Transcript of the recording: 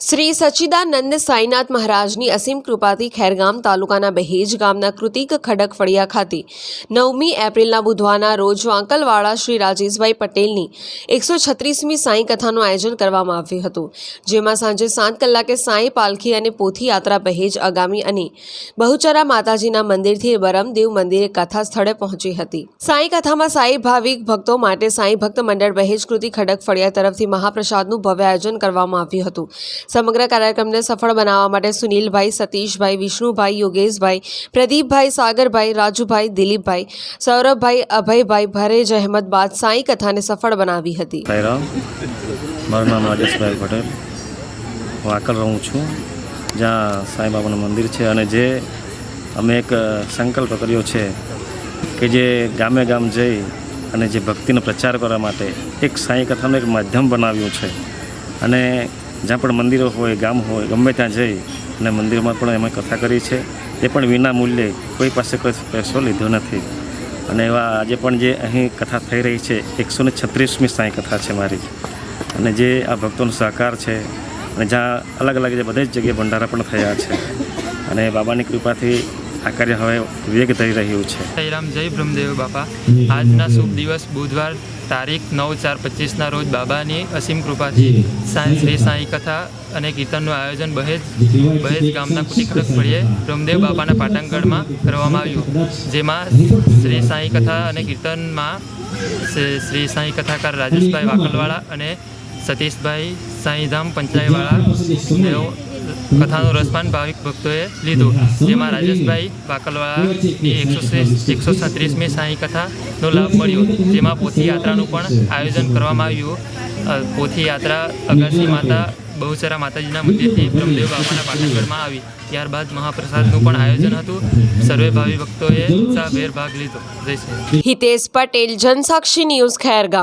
શ્રી સચ્ચિદાનંદ સાઈનાથ મહારાજની અસીમ કૃપાથી ખેરગામ તાલુકાના બહેજ ગામના કૃતિક ખડક ફળિયા ખાતે નવમી એપ્રિલના બુધવારના રોજ વાંકલવાળા શ્રી રાજેશભાઈ પટેલની એકસો છત્રીસમી સાંઈ કથાનું આયોજન કરવામાં આવ્યું હતું, જેમાં સાંજે સાત કલાકે સાંઈ પાલખી અને પોથી યાત્રા બહેજ આગામી અને બહુચરા માતાજીના મંદિરથી બરમદેવ મંદિરે કથા સ્થળે પહોંચી હતી. સાંઈ કથામાં સાંઈ ભાવિક ભક્તો માટે સાંઈ ભક્ત મંડળ બહેજ કૃતિ ખડક ફળિયા તરફથી મહાપ્રસાદનું ભવ્ય આયોજન કરવામાં આવ્યું હતું સમગ્ર કાર્યક્રમને સફળ બનાવવા માટે સુનિલભાઈ, સતીશભાઈ, વિષ્ણુભાઈ, યોગેશભાઈ, પ્રદીપભાઈ, સાગરભાઈ, રાજુભાઈ, દિલીપભાઈ, સૌરભભાઈ, અભયભાઈ ભરેજ અહેમદ બાદ સાંઈ કથાને સફળ બનાવી હતી. મારું નામ રાજેશભાઈ પટેલ. હું આકલ રહું છું. જ્યાં સાંઈબાબાનું મંદિર છે અને જે અમે એક સંકલ્પ કર્યો છે કે જે ગામે ગામ જઈ અને જે ભક્તિનો પ્રચાર કરવા માટે એક સાંઈ કથાનું એક માધ્યમ બનાવ્યું છે. અને જ્યાં પણ મંદિરો હોય, ગામ હોય, ગમે ત્યાં જઈ અને મંદિરમાં પણ એમાં કથા કરી છે. એ પણ વિના મૂલ્યે કોઈ પાસે કોઈ પૈસો લીધો નથી. અને એવા આજે પણ જે અહીં કથા થઈ રહી છે, એકસો ને છત્રીસમી સાંઈ કથા છે મારી. અને જે આ ભક્તોનો સહકાર છે, અને જ્યાં અલગ અલગ જે બધી જ જગ્યાએ ભંડારા પણ થયા છે. અને બાબાની કૃપાથી આ કાર્ય હવે વેગ ધરી રહ્યું છે. સાઈરામ જય બ્રહ્મદેવ બાપા. આજના શુભ દિવસ બુધવાર તારીખ નવ ચાર પચીસના રોજ બાબાની અસીમ કૃપાથી સાંજ શ્રી સાંઈ કથા અને કીર્તનનું આયોજન બહેજ બહેજ ગામના કુટીખડક ફળીએ બ્રહ્મદેવ બાપાના પાટણગઢમાં કરવામાં આવ્યું. જેમાં શ્રી સાંઈ કથા અને કીર્તનમાં શ્રી શ્રી સાંઈ કથાકાર રાજેશભાઈ વાકલવાળા અને સતીશભાઈ સાંઈધામ પંચાયતવાળા તેઓ કથાનું રસપાન ભાવિક ભક્તોએ લીધું, જેમાં રાજેશભાઈ બાકલવાળાની એકસો એકસો છત્રીસમી સાંઈ કથાનો લાભ મળ્યો, જેમાં પોથી યાત્રાનું પણ આયોજન કરવામાં આવ્યું. પોથી યાત્રા અગાસી માતા બહુચરા માતાજીના મંદિરથી બ્રહ્મદેવ બાબાના પાટણગઢમાં આવી. ત્યારબાદ મહાપ્રસાદનું પણ આયોજન હતું. સર્વે ભાવિ ભક્તોએ ઉત્સાહભેર ભાગ લીધો. જય શ્રી હિતેશ પટેલ, જનસાક્ષી ન્યૂઝ, ખેરગામ.